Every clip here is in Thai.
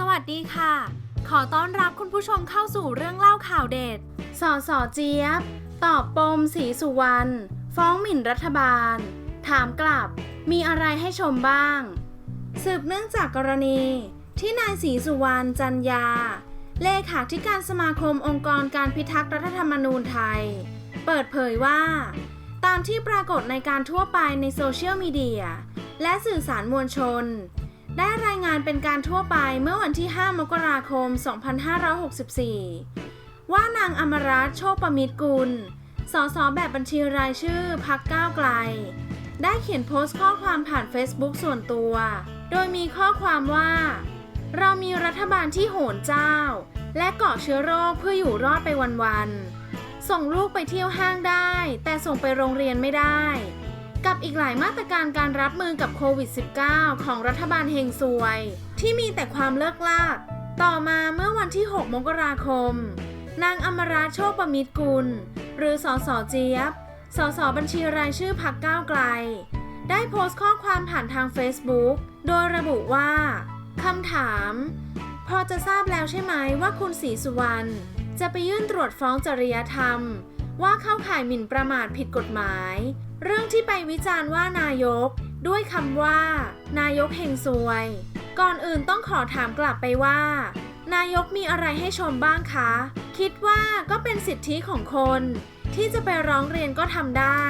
สวัสดีค่ะ ขอต้อนรับคุณผู้ชมเข้าสู่เรื่องเล่าข่าวเด็ด สอสอเจี๊ยบ ตอบปมสีสุวรรณ ฟ้องหมิ่นรัฐบาล ถามกลับ มีอะไรให้ชมบ้าง สืบเนื่องจากกรณี ที่นายศรีสุวรรณจันยา เลขาธิการสมาคมองค์กรการพิทักษ์รัฐธรรมนูญไทย เปิดเผยว่า ตามที่ปรากฏในการทั่วไปในโซเชียลมีเดียและสื่อสารมวลชน ได้รายงานเป็นการทั่วไปเมื่อวันที่ 5 มกราคม 2564 ว่านางอมรัตโชคประมิตรกุล สสแบบบัญชีรายชื่อพักก้าวไกล ได้เขียนโพสต์ข้อความผ่าน Facebook ส่วนตัว โดยมีข้อความว่า เรามีรัฐบาลที่โหนเจ้า และเกาะเชื้อโรคเพื่ออยู่รอดไปวันๆ ส่งลูกไปเที่ยวห้างได้ แต่ส่งไปโรงเรียนไม่ได้ กับอีกหลายมาตรการการรับมือกับโควิด -19 ของรัฐบาลเฮงซวย ที่มีแต่ความเลิกลาก ต่อมาเมื่อวันที่ 6 มกราคม นางอมราโชคประมิตรกุล หรือสอสอเจี๊ยบสสบัญชีรายชื่อพักก้าวไกล ได้โพสต์ข้อความผ่านทาง Facebook โดยระบุว่าคำถาม พอจะทราบแล้วใช่ไหมว่าคุณศรีสุวรรณจะไปยื่นตรวจฟ้องจริยธรรม ว่าเข้าข่ายหมิ่นประมาทผิดกฎหมาย เรื่องที่ไปวิจารณ์ว่านายก ด้วยคำว่า นายกเฮงซวย ก่อนอื่นต้องขอถามกลับไปว่า นายกมีอะไรให้ชมบ้างคะ คิดว่าก็เป็นสิทธิของคน ที่จะไปร้องเรียนก็ทำได้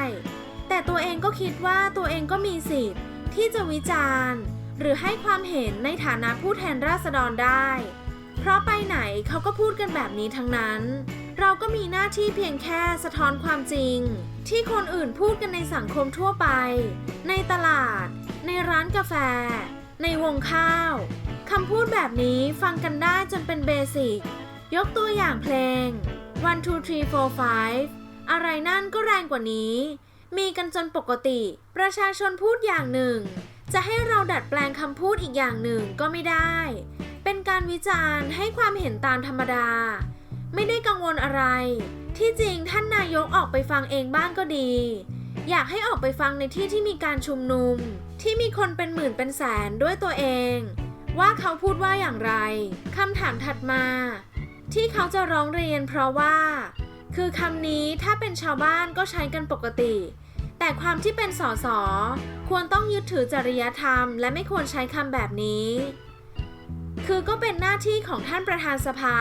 แต่ตัวเองก็คิดว่าตัวเองก็มีสิทธิ์ ที่จะวิจารณ์ หรือให้ความเห็นในฐานะผู้แทนราษฎรได้ เพราะไปไหนเขาก็พูดกันแบบนี้ทั้งนั้น เราก็มีหน้าที่เพียงแค่สะท้อนความจริง ที่คนอื่นพูดกันในสังคมทั่วไป ในตลาด ในร้านกาแฟ ในวงข้าวคำพูดแบบนี้ฟังกันได้จนเป็นเบสิก ยกตัวอย่างเพลง one two three four five อะไรนั่นก็แรงกว่านี้ มีกันจนปกติ ประชาชนพูดอย่างหนึ่ง จะให้เราดัดแปลงคำพูดอีกอย่างหนึ่งก็ไม่ได้ เป็นการวิจารณ์ให้ความเห็นตามธรรมดา อะไร ที่จริงท่านนายกออกไปฟังเองบ้างก็ดี อยากให้ออกไปฟังในที่ที่มีการชุมนุม ที่มีคนเป็นหมื่นเป็นแสนด้วยตัวเอง ว่าเขาพูดว่าอย่างไรคำถามถัดมา ที่เขาจะร้องเรียนเพราะว่า คือคำนี้ถ้าเป็นชาวบ้านก็ใช้กันปกติ แต่ความที่เป็นสสควรต้องยึดถือจริยธรรม และไม่ควรใช้คำแบบนี้ คือก็เป็นหน้าที่ของท่านประธานสภา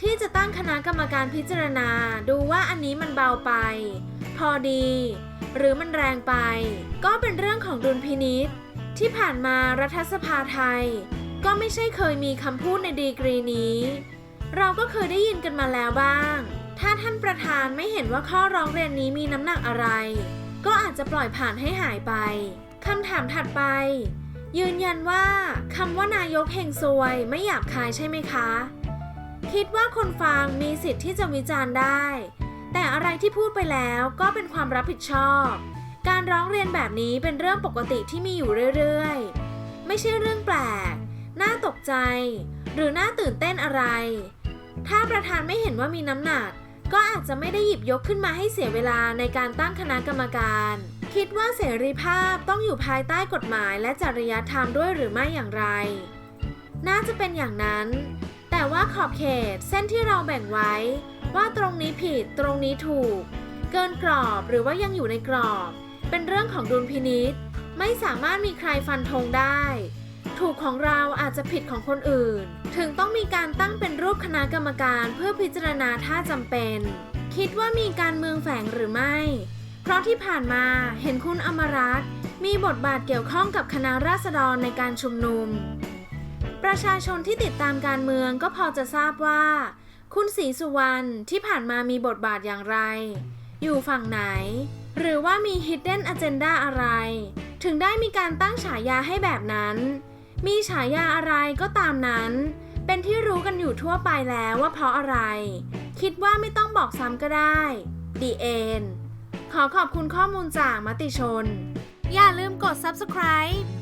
ที่จะตั้งคณะกรรมการพิจารณาดูว่าอันนี้มันเบาไป พอดี หรือมันแรงไป ก็เป็นเรื่องของดุลพินิษที่ผ่านมารัฐสภาไทย ก็ไม่ใช่เคยมีคำพูดในดีกรีนี้ เราก็เคยได้ยินกันมาแล้วบ้าง ถ้าท่านประธานไม่เห็นว่าข้อร้องเรียนนี้มีน้ำหนักอะไร ก็อาจจะปล่อยผ่านให้หายไปคำถามถัดไป ยืนยันว่าคำว่านายกเฮงซวยไม่หยาบคายใช่ไหมคะ คิดว่าคนฟังมีสิทธิ์ที่จะวิจารณ์ได้ แต่อะไรที่พูดไปแล้วก็เป็นความรับผิดชอบ การร้องเรียนแบบนี้เป็นเรื่องปกติที่มีอยู่เรื่อยๆ ไม่ใช่เรื่องแปลก น่าตกใจ หรือน่าตื่นเต้นอะไร ถ้าประธานไม่เห็นว่ามีน้ำหนัก ก็อาจจะไม่ได้หยิบยกขึ้นมาให้เสียเวลาในการตั้งคณะกรรมการ คิดว่าเสรีภาพต้องอยู่ภายใต้กฎหมายและจริยธรรมด้วยหรือไม่อย่างไร น่าจะเป็นอย่างนั้น แต่ว่าขอบเขตเส้นที่เราแบ่งไว้ ว่าตรงนี้ผิดตรงนี้ถูก เกินกรอบหรือว่ายังอยู่ในกรอบ เป็นเรื่องของดุลพินิษไม่สามารถมีใครฟันธงได้ ถูกของเราอาจจะผิดของคนอื่น ถึงต้องมีการตั้งเป็นรูปคณะกรรมการเพื่อพิจารณาถ้าจำเป็น คิดว่ามีการเมืองแฝงหรือไม่ เพราะที่ผ่านมาเห็นคุณอมรัตน์มีบทบาทเกี่ยวข้องกับคณะราษฎรในการชุมนุม ประชาชนที่ติดตามการเมืองก็พอจะทราบว่า คุณศรีสุวรรณที่ผ่านมามีบทบาทอย่างไร อยู่ฝั่งไหน หรือว่ามี hidden agenda อะไร ถึงได้มีการตั้งฉายาให้แบบนั้น มีฉายาอะไรก็ตามนั้น เป็นที่รู้กันอยู่ทั่วไปแล้วว่าเพราะอะไร คิดว่าไม่ต้องบอกซ้ำก็ได้ The End ขอขอบคุณข้อมูลจากมติชน อย่าลืมกด subscribe